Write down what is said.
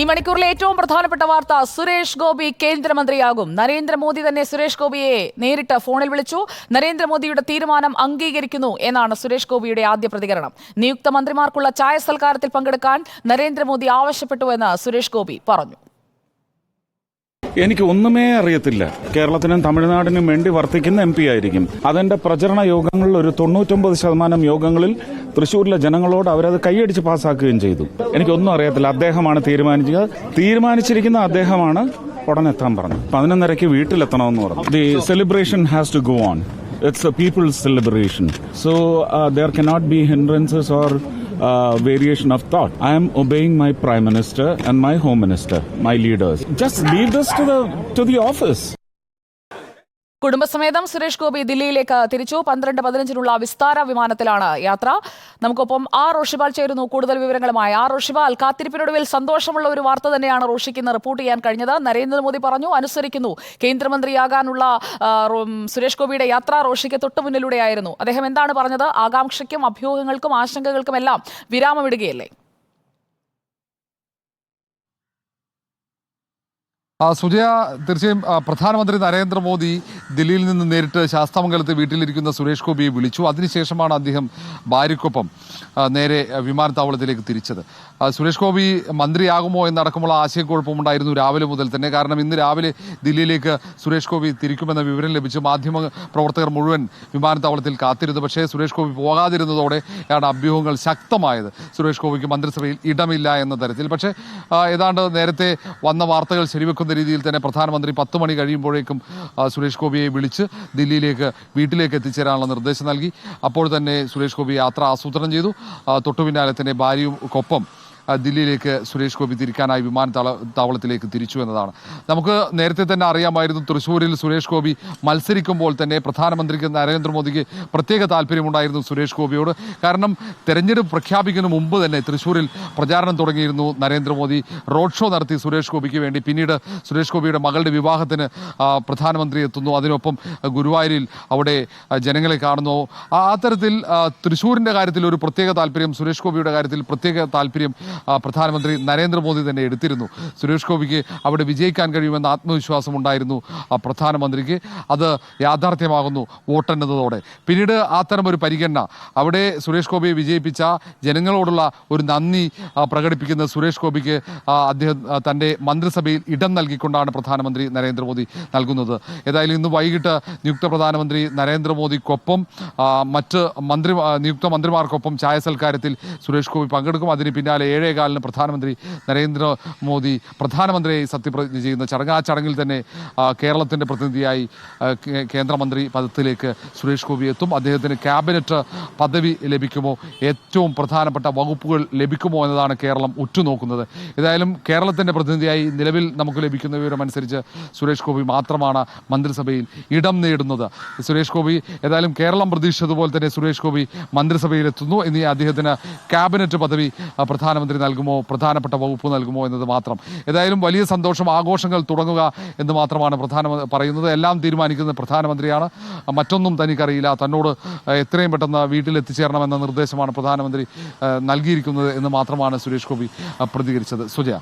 ഈ മണിക്കൂറിലെ ഏറ്റവും പ്രധാനപ്പെട്ട വാർത്ത സുരേഷ് ഗോപി കേന്ദ്രമന്ത്രിയാകും. നരേന്ദ്രമോദി തന്നെ സുരേഷ് ഗോപിയെ നേരിട്ട് ഫോണിൽ വിളിച്ചു. നരേന്ദ്രമോദിയുടെ തീരുമാനം അംഗീകരിക്കുന്നു എന്നാണ് സുരേഷ് ഗോപിയുടെ ആദ്യ പ്രതികരണം. നിയുക്ത മന്ത്രിമാർക്കുള്ള ചായ സൽക്കാരത്തിൽ പങ്കെടുക്കാൻ നരേന്ദ്രമോദി ആവശ്യപ്പെട്ടുവെന്ന് സുരേഷ് ഗോപി പറഞ്ഞു. എനിക്ക് ഒന്നുമേ അറിയത്തില്ല. കേരളത്തിനും തമിഴ്നാടിനും വേണ്ടി വർത്തിക്കുന്ന എം പി ആയിരിക്കും. അതെന്റെ പ്രചരണ യോഗങ്ങളിൽ ഒരു തൊണ്ണൂറ്റൊമ്പത് ശതമാനം യോഗങ്ങളിൽ തൃശൂരിലെ ജനങ്ങളോട് അവരത് കൈയടിച്ച് പാസ്സാക്കുകയും ചെയ്തു. എനിക്കൊന്നും അറിയത്തില്ല. അദ്ദേഹമാണ് തീരുമാനിച്ചത്. തീരുമാനിച്ചിരിക്കുന്ന അദ്ദേഹമാണ് ഉടനെ എത്താൻ പറഞ്ഞു പതിനൊന്നരയ്ക്ക് വീട്ടിലെത്തണമെന്ന് പറഞ്ഞു. The celebration has to go on it's a people's celebration so there cannot be hindrances or uh, variation of thought. I am obeying my prime minister and my home minister, my leaders. Just leave this to the to the office. കുടുംബസമേതം സുരേഷ് ഗോപി ദില്ലിയിലേക്ക് തിരിച്ചു. പന്ത്രണ്ട് പതിനഞ്ചിനുള്ള വിസ്താര വിമാനത്തിലാണ് യാത്ര. നമുക്കൊപ്പം R റോഷിബാൽ ചേരുന്നു കൂടുതൽ വിവരങ്ങളുമായി. R റോഷിബാൽ കാത്തിരിപ്പിനൊടുവിൽ സന്തോഷമുള്ള ഒരു വാർത്ത തന്നെയാണ് റോഷിക്ക് റിപ്പോർട്ട് ചെയ്യാൻ കഴിഞ്ഞത്. നരേന്ദ്രമോദി പറഞ്ഞു അനുസരിക്കുന്നു. കേന്ദ്രമന്ത്രിയാകാനുള്ള ആ, സുരേഷ് ഗോപിയുടെ യാത്ര റോഷിക്ക് തൊട്ടു മുന്നിലൂടെയായിരുന്നു. അദ്ദേഹം എന്താണ് പറഞ്ഞത്? ആകാംക്ഷയ്ക്കും അഭ്യൂഹങ്ങൾക്കും ആശങ്കകൾക്കും എല്ലാം വിരാമമിടുകയല്ലേ? സുജയ തീർച്ചയായും പ്രധാനമന്ത്രി നരേന്ദ്രമോദി ദില്ലിയിൽ നിന്ന് നേരിട്ട് ശാസ്താമംഗലത്ത് വീട്ടിലിരിക്കുന്ന സുരേഷ് ഗോപിയെ വിളിച്ചു. അതിനുശേഷമാണ് അദ്ദേഹം ഭാര്യയ്ക്കൊപ്പം നേരെ വിമാനത്താവളത്തിലേക്ക് തിരിച്ചത്. സുരേഷ് ഗോപി മന്ത്രിയാകുമോ എന്നടക്കമുള്ള ആശയക്കുഴപ്പമുണ്ടായിരുന്നു രാവിലെ മുതൽ തന്നെ. കാരണം ഇന്ന് രാവിലെ ദില്ലിയിലേക്ക് സുരേഷ് ഗോപി തിരിക്കുമെന്ന വിവരം ലഭിച്ചു മാധ്യമ പ്രവർത്തകർ മുഴുവൻ വിമാനത്താവളത്തിൽ കാത്തിരുന്നു. പക്ഷേ സുരേഷ് ഗോപി പോകാതിരുന്നതോടെയാണ് അഭ്യൂഹങ്ങൾ ശക്തമായത്. സുരേഷ് ഗോപിക്ക് മന്ത്രിസഭയിൽ ഇടമില്ല എന്ന തരത്തിൽ. പക്ഷേ ഏതാണ്ട് നേരത്തെ വന്ന വാർത്തകൾ ശരിവെക്കുന്ന രീതിയിൽ തന്നെ പ്രധാനമന്ത്രി പത്ത് മണി കഴിയുമ്പോഴേക്കും സുരേഷ് ഗോപിയെ വിളിച്ച് ദില്ലിയിലേക്ക് വീട്ടിലേക്ക് എത്തിച്ചേരാനുള്ള നിർദ്ദേശം നൽകി. അപ്പോൾ തന്നെ സുരേഷ് ഗോപി യാത്ര ആസൂത്രണം ചെയ്തു. തൊട്ടുപിന്നാലെ തൊട്ടു പിന്നാലെ തന്നെ ഭാര്യയും ആ, ദില്ലിയിലേക്ക് സുരേഷ് ഗോപി തിരിക്കാനായി വിമാനത്താവള താവളത്തിലേക്ക് തിരിച്ചു എന്നതാണ്. നമുക്ക് നേരത്തെ തന്നെ അറിയാമായിരുന്നു തൃശ്ശൂരിൽ സുരേഷ് ഗോപി മത്സരിക്കുമ്പോൾ തന്നെ പ്രധാനമന്ത്രിക്ക് നരേന്ദ്രമോദിക്ക് പ്രത്യേക താല്പര്യമുണ്ടായിരുന്നു സുരേഷ് ഗോപിയോട്. കാരണം തെരഞ്ഞെടുപ്പ് പ്രഖ്യാപിക്കുന്നതിന് മുമ്പ് തന്നെ തൃശ്ശൂരിൽ പ്രചാരണം തുടങ്ങിയിരുന്നു നരേന്ദ്രമോദി. റോഡ് ഷോ നടത്തി സുരേഷ് ഗോപിക്ക് വേണ്ടി. പിന്നീട് സുരേഷ് ഗോപിയുടെ മകളുടെ വിവാഹത്തിന് പ്രധാനമന്ത്രി എത്തുന്നു. അതിനൊപ്പം ഗുരുവായൂരിൽ അവിടെ ജനങ്ങളെ കാണുന്നു. ആ തരത്തിൽ തൃശ്ശൂരിന്റെ കാര്യത്തിൽ ഒരു പ്രത്യേക താല്പര്യം സുരേഷ് ഗോപിയുടെ കാര്യത്തിൽ പ്രത്യേക താല്പര്യം പ്രധാനമന്ത്രി നരേന്ദ്രമോദി തന്നെ എടുത്തിരുന്നു. സുരേഷ് ഗോപിക്ക് അവിടെ വിജയിക്കാൻ കഴിയുമെന്ന ആത്മവിശ്വാസം ഉണ്ടായിരുന്നു ആ, പ്രധാനമന്ത്രിക്ക്. അത് യാഥാർത്ഥ്യമാകുന്നു വോട്ടെണ്ണതോടെ പിന്നീട് അത്തരം ഒരു പരിഗണന. അവിടെ സുരേഷ് ഗോപിയെ വിജയിപ്പിച്ച ജനങ്ങളോടുള്ള ഒരു നന്ദി പ്രകടിപ്പിക്കുന്ന സുരേഷ് ഗോപിക്ക് അദ്ദേഹം തന്റെ മന്ത്രിസഭയിൽ ഇടം നൽകിക്കൊണ്ടാണ് പ്രധാനമന്ത്രി നരേന്ദ്രമോദി നൽകുന്നത്. ഏതായാലും ഇന്ന് വൈകിട്ട് നിയുക്ത പ്രധാനമന്ത്രി നരേന്ദ്രമോദിക്കൊപ്പം മറ്റ് മന്ത്രി നിയുക്ത മന്ത്രിമാർക്കൊപ്പം ചായ സൽക്കാരത്തിൽ സുരേഷ് ഗോപി പങ്കെടുക്കും. അതിന് പിന്നാലെ ഏഴേകാലിന് പ്രധാനമന്ത്രി നരേന്ദ്രമോദി പ്രധാനമന്ത്രിയെ സത്യപ്രതിജ്ഞ ചെയ്യുന്ന ചടങ്ങ്. ആ ചടങ്ങിൽ തന്നെ കേരളത്തിന്റെ പ്രതിനിധിയായി കേന്ദ്രമന്ത്രി പദത്തിലേക്ക് സുരേഷ് ഗോപി എത്തും. അദ്ദേഹത്തിന് ക്യാബിനറ്റ് പദവി ലഭിക്കുമോ? ഏറ്റവും പ്രധാനപ്പെട്ട വകുപ്പുകൾ ലഭിക്കുമോ എന്നതാണ് കേരളം ഉറ്റുനോക്കുന്നത്. ഏതായാലും കേരളത്തിന്റെ പ്രതിനിധിയായി നിലവിൽ നമുക്ക് ലഭിക്കുന്ന വിവരം അനുസരിച്ച് സുരേഷ് ഗോപി മാത്രമാണ് മന്ത്രിസഭയിൽ ഇടം നേടുന്നത്. സുരേഷ് ഗോപി ഏതായാലും കേരളം പ്രതീക്ഷിച്ചതുപോലെ തന്നെ സുരേഷ് ഗോപി മന്ത്രിസഭയിൽ എത്തുന്നു ഇനി അദ്ദേഹത്തിന് ക്യാബിനറ്റ് പദവി ആ, പ്രധാനമന്ത്രി നൽകുമോ? പ്രധാനപ്പെട്ട വകുപ്പ് നൽകുമോ എന്നത് മാത്രം. ഏതായാലും വലിയ സന്തോഷം ആഘോഷങ്ങൾ തുടങ്ങുക എന്ന് മാത്രമാണ് പ്രധാന പറയുന്നത്. എല്ലാം തീരുമാനിക്കുന്നത് പ്രധാനമന്ത്രിയാണ്. മറ്റൊന്നും തനിക്കറിയില്ല. തന്നോട് എത്രയും പെട്ടെന്ന് വീട്ടിൽ എത്തിച്ചേരണമെന്ന നിർദ്ദേശമാണ് പ്രധാനമന്ത്രി നൽകിയിരിക്കുന്നത് എന്ന് മാത്രമാണ് സുരേഷ് ഗോപി പ്രതികരിച്ചത്. സുജയ.